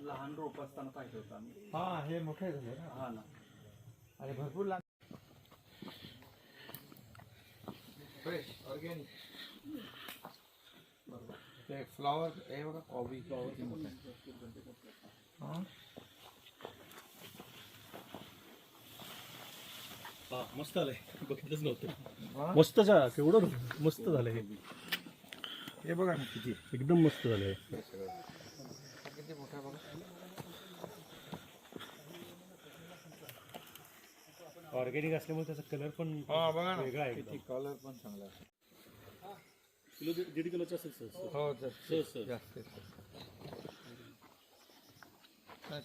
लहान रोप असताना पाहिजे होतं आम्ही. हा हे मोठे झाले ना. हा ना. आणि भरपूर लहान फ्रेश ऑर्गॅनिक ते फ्लॉवर हे बघा कॉबी. फ्लॉवर हा. हा मस्त आलंय. बघितलंच नव्हतं. हा? मस्त जा केवढं मस्त झालंय हे. हे बघा ना किती एकदम मस्त झालंय किती मोठा बघा ऑर्गॅनिक असल्यामुळे त्याचा कलर पण हा बघा ना वेगळा आहे किती. कलर पण चांगला आहे. किलो दीड किलोचा असेल सर सर. हो जास्त सहज. जास्त आहे.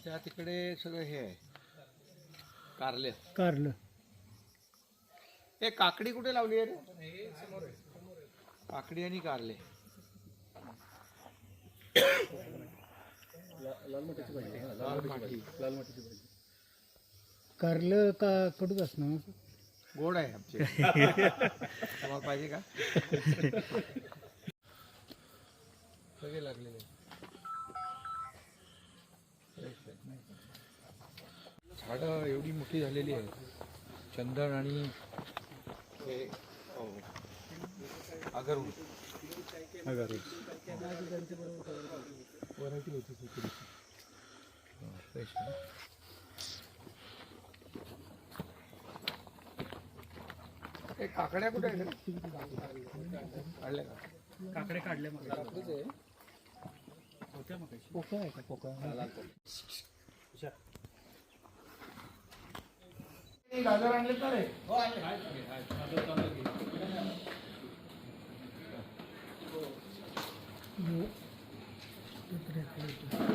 त्या तिकडे सगळं हे आहे कारले कारलं हे काकडी कुठे लावली आहे रे काकडी आणि कारले कारलं का कडूच असणार गोड आहे आमचे. तुम्हाला पाहिजे का? सगळे लागलेले झाडं एवढी मोठी झालेली आहेत. चंदन आणि हे अहो, काकड्या कुठे? काढल्या का? काकडे काढले मग. आहे होत्या मग पोकळ आहे का पोकळ? गाजर आणले तर रे गाजर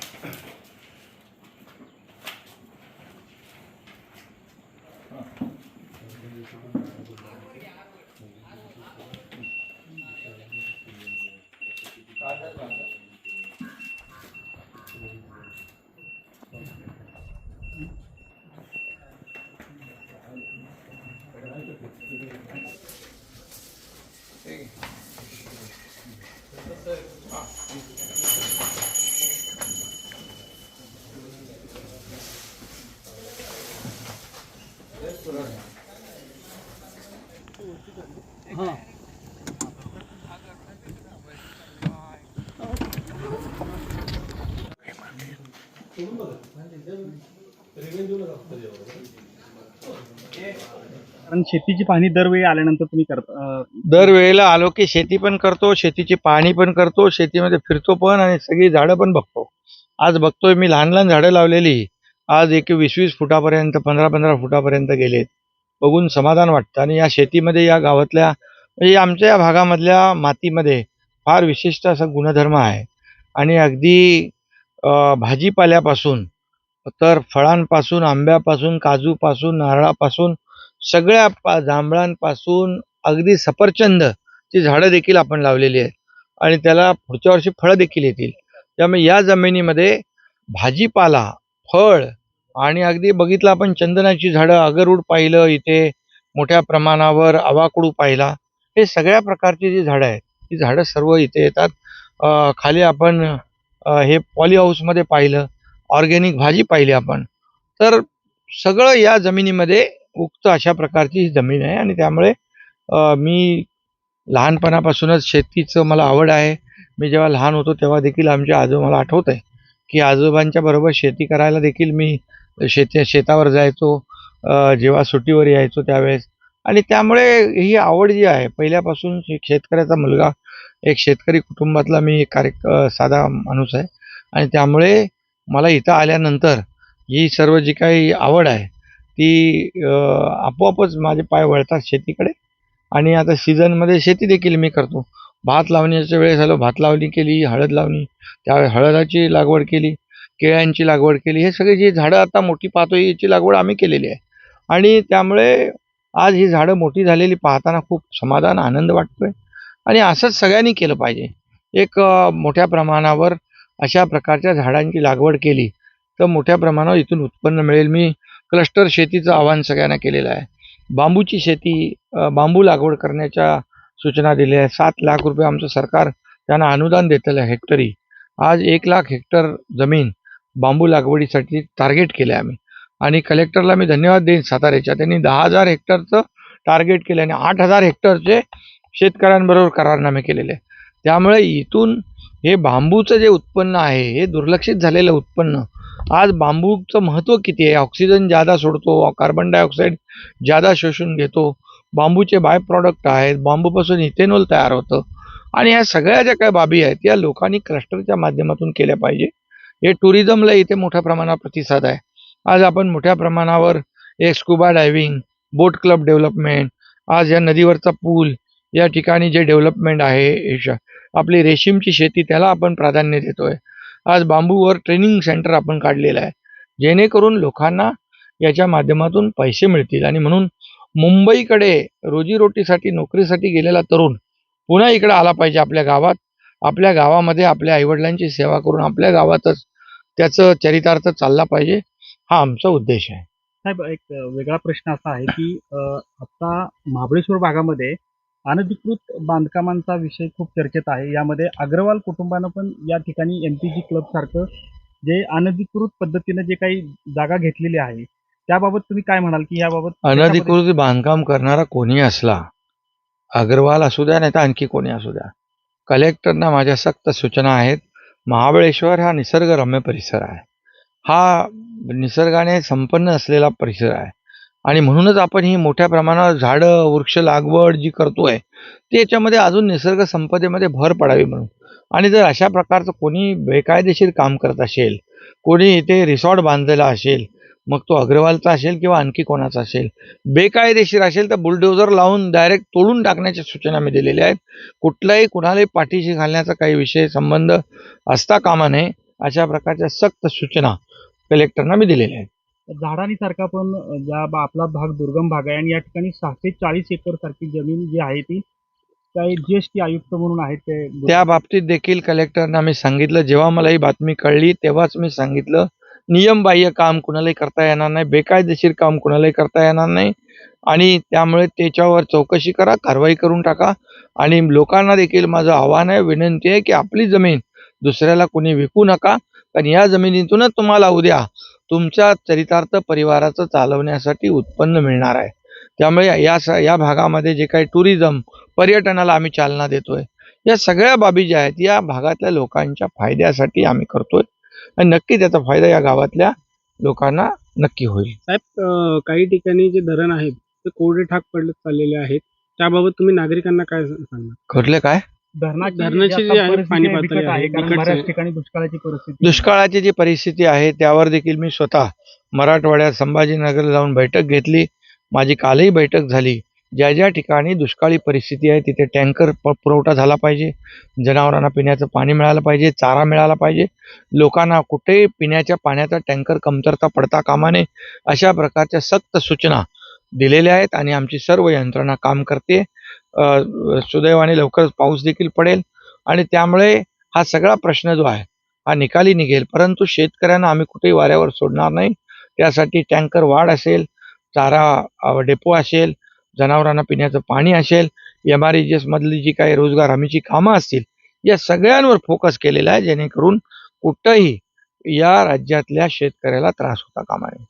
हां कारण शेतीची पाहणी दरवेळी आल्यानंतर तुम्ही करता दरवेळेला आलो की शेती पण करतो शेतीची पाहणी पण करतो शेतीमध्ये फिरतो पण आणि सगळी झाडं पण बघतो. आज बघतोय मी लहान लहान झाडं लावलेली. आज एक वीस वीस फुटापर्यंत पंधरा पंधरा फुटापर्यंत गेलेत. बघून समाधान वाटतं. आणि या शेतीमध्ये या गावातल्या म्हणजे आमच्या या भागामधल्या मातीमध्ये फार विशिष्ट असा गुणधर्म आहे. आणि अगदी भाजीपाल्यापासून तर फळांपासून आंब्यापासून काजूपासून नारळापासून सगळ्या पा जांभळांपासून अगदी सफरचंदची झाडं देखील आपण लावलेली आहेत. आणि त्याला पुढच्या वर्षी फळं देखील येतील. त्यामुळे या जमिनीमध्ये भाजीपाला फळ आणि अगदी बघितलं आपण चंदनाची झाडं अगरूड पाहिलं इथे मोठ्या प्रमाणावर आवाकडू पाहिला. हे सगळ्या प्रकारची जी झाडं आहेत ती झाडं सर्व इथे येतात. खाली आपण हे पॉली हाऊसमध्ये पाहिलं ऑर्गेनिक भाजी पाहिली आपण. तर सगळं या जमिनीमध्ये उक्त अशा प्रकारची ही जमीन आहे आणि त्यामुळे मी लहानपणापासूनच शेतीचं मला आवड आहे. मी जेव्हा लहान होतो तेव्हा देखील आमचे आजोबा मला आठवत आहे की आजोबांच्या बरोबर शेती करायला देखील मी शेती शेतावर जायचो जेव्हा सुट्टीवर यायचो त्यावेळेस. आणि त्यामुळे ही आवड जी आहे पहिल्यापासून शेतकऱ्याचा मुलगा एक शेतकरी कुटुंबातला मी एक कार्य साधा माणूस आहे. आणि त्यामुळे मला इथं आल्यानंतर ही सर्व जी काही आवड आहे ती आपोआपच माझे पाय वळतात शेतीकडे. आणि आता सीझनमध्ये शेती देखील मी करतो. भात लावण्याच्या वेळेस आलो भात लावणी केली हळद लावणी त्यावेळेस हळदाची लागवड केली. केळ्यांची लागवड केली. हे सगळे जी झाडं आता मोठी पाहतो याची लागवड आम्ही केलेली आहे. आणि त्यामुळे आज ही झाडं मोठी झालेली पाहताना खूप समाधान आनंद वाटतोय. आणि असंच सगळ्यांनी केलं पाहिजे. एक मोठ्या प्रमाणावर अशा प्रकारच्या झाडांची लागवड केली तर मोठ्या प्रमाणावर इथून उत्पन्न मिळेल. मी क्लस्टर शेतीचं आव्हान सगळ्यांना केलेलं आहे. बांबूची शेती बांबू लागवड करण्याच्या सूचना दिल्या आहेत. सात लाख रुपये आमचं सरकार त्यांना अनुदान देतेलं आहे हेक्टरी. आज एक लाख हेक्टर जमीन बांबू लागवडीसाठी टार्गेट केलं आहे आम्ही. आणि कलेक्टरला मी धन्यवाद देईन साताऱ्याच्या. त्यांनी दहा हजार हेक्टरचं टार्गेट केलं आणि आठ हजार हेक्टरचे शेतकऱ्यांबरोबर करारनामे केलेले. आहे त्यामुळे इथून हे बांबूचं जे उत्पन्न आहे हे दुर्लक्षित झालेलं उत्पन्न आज बांबूचं महत्त्व किती आहे? ऑक्सिजन जादा सोडतो कार्बन डायऑक्साईड जादा शोषून घेतो बांबूचे बाय प्रॉडक्ट आहेत बांबूपासून इथेनॉल तयार होतं. आणि ह्या सगळ्या ज्या काही बाबी आहेत या लोकांनी क्लस्टरच्या माध्यमातून केल्या पाहिजे. हे टुरिझमला इथे मोठ्या प्रमाणावर प्रतिसाद आहे. आज आपण मोठ्या प्रमाणावर हे scuba diving boat club development आज या नदीवरचा पूल या ठिकाणी जे डेव्हलपमेंट आहे आपली रेशीमची शेती त्याला आपण प्राधान्य देतोय. आज बांबूवर ट्रेनिंग सेंटर आपण काढलेलं आहे. जेणेकरून लोकांना याच्या माध्यमातून पैसे मिळतील. आणि म्हणून मुंबईकडे रोजीरोटीसाठी नोकरीसाठी गेलेला तरुण पुन्हा इकडे आला पाहिजे आपल्या गावात. आपल्या गावामध्ये आपल्या आईवडिलांची सेवा करून आपल्या गावातच त्याचं चरितार्थ चालला पाहिजे हा आमचा उद्देश आहे. साहेब एक वेगळा प्रश्न असा आहे की आता महाबळेश्वर भागामध्ये अनधिकृत बांधकामांचा विषय खूप चर्चेत आहे. यामध्ये अग्रवाल कुटुंबानं पण या ठिकाणी एम पी जी क्लब सारखं जे अनधिकृत पद्धतीनं जे काही जागा घेतलेली आहे त्याबाबत तुम्ही काय म्हणाल की याबाबत अनधिकृत बांधकाम करणारा कोणी असला अग्रवाल असू द्या नाही तर आणखी कोणी असू द्या. कलेक्टरना माझ्या सक्त सूचना आहेत महाबळेश्वर हा निसर्गरम्य परिसर आहे. हा निसर्गाने संपन्न असलेला परिसर आहे. आणि म्हणूनच आपण ही मोठ्या प्रमाणावर झाडं वृक्ष लागवड जी करतोय ती याच्यामध्ये अजून निसर्ग संपदेमध्ये भर पडावी म्हणून. आणि जर अशा प्रकारचं कोणी बेकायदेशीर काम करत असेल कोणी इथे रिसॉर्ट बांधलेला असेल मग तो अग्रवालचा असेल किंवा आणखी कोणाचा असेल? बेकायदेशीर असेल तर बुलडोझर लावून डायरेक्ट तोडून टाकण्याच्या सूचना मी दिलेल्या आहेत. कुठलाही कुणालाही पाठीशी घालण्याचा काही विषय संबंध असता कामा नये अशा प्रकारच्या सक्त सूचना कलेक्टरना मी दिलेल्या आहेत. झाडांनी सारखा पण ज्या आपला भाग दुर्गम भाग आहे आणि या ठिकाणी सहाशे चाळीस एकर सारखी जमीन जी आहे ती काही जीएसटी आयुक्त म्हणून आहेत ते. त्या बाबतीत देखील कलेक्टरना मी सांगितलं. जेव्हा मला ही बातमी कळली तेव्हाच मी सांगितलं. नियमबाह्य काम कुणालाही करता येणार नाही बेकायदेशीर काम कुणालाही करता येणार नाही. आणि त्यामुळे त्याच्यावर चौकशी करा कारवाई करून टाका. आणि लोकांना देखील माझं आव्हान आहे विनंती आहे की आपली जमीन दुसऱ्याला कोणी विकू नका. कारण या जमिनीतूनच तुम्हाला उद्या तुमच्या चरितार्थ परिवाराचं चालवण्यासाठी उत्पन्न मिळणार आहे. त्यामुळे या स या भागामध्ये जे काही टुरिझम पर्यटनाला आम्ही चालना देतोय. या सगळ्या बाबी ज्या आहेत या भागातल्या लोकांच्या फायद्यासाठी आम्ही करतोय. आणि नक्की त्याचा फायदा या गावातल्या लोकांना नक्की होईल. साहेब काही ठिकाणी जे धरण आहेत ते कोरडे ठाक पडले चाललेले आहेत. त्याबाबत तुम्ही नागरिकांना काय सांगणार? घडले काय? धरणाची दुष्काळाची परिस्थिती दुष्काळाची जी परिस्थिती आहे त्यावर देखील मी स्वतः मराठवाड्यात संभाजीनगरला जाऊन बैठक घेतली. माझी कालही बैठक झाली. ज्या ज्या ठिकाणी दुष्काळी परिस्थिती आहे तिथे टँकर प पुरवठा झाला पाहिजे. जनावरांना पिण्याचं पाणी मिळालं पाहिजे चारा मिळाला पाहिजे. लोकांना कुठेही पिण्याच्या पाण्याचा टँकर कमतरता पडता कामा नये अशा प्रकारच्या सक्त सूचना दिलेल्या आहेत आणि आमची सर्व यंत्रणा काम करते. सुदैवाने लवकरच पाऊस देखील पडेल आणि त्यामुळे हा सगळा प्रश्न जो आहे हा निकाली निघेल. परंतु शेतकऱ्यांना आम्ही कुठेही वाऱ्यावर सोडणार नाही. त्यासाठी टँकर वाढ असेल चारा डेपो असेल जनावरांना पिण्याचं पाणी असेल एम आर मधली जी काही रोजगार हमीची कामं असतील या सगळ्यांवर फोकस केलेला आहे जेणेकरून कुठंही या राज्यातल्या शेतकऱ्याला त्रास होता कामा नये.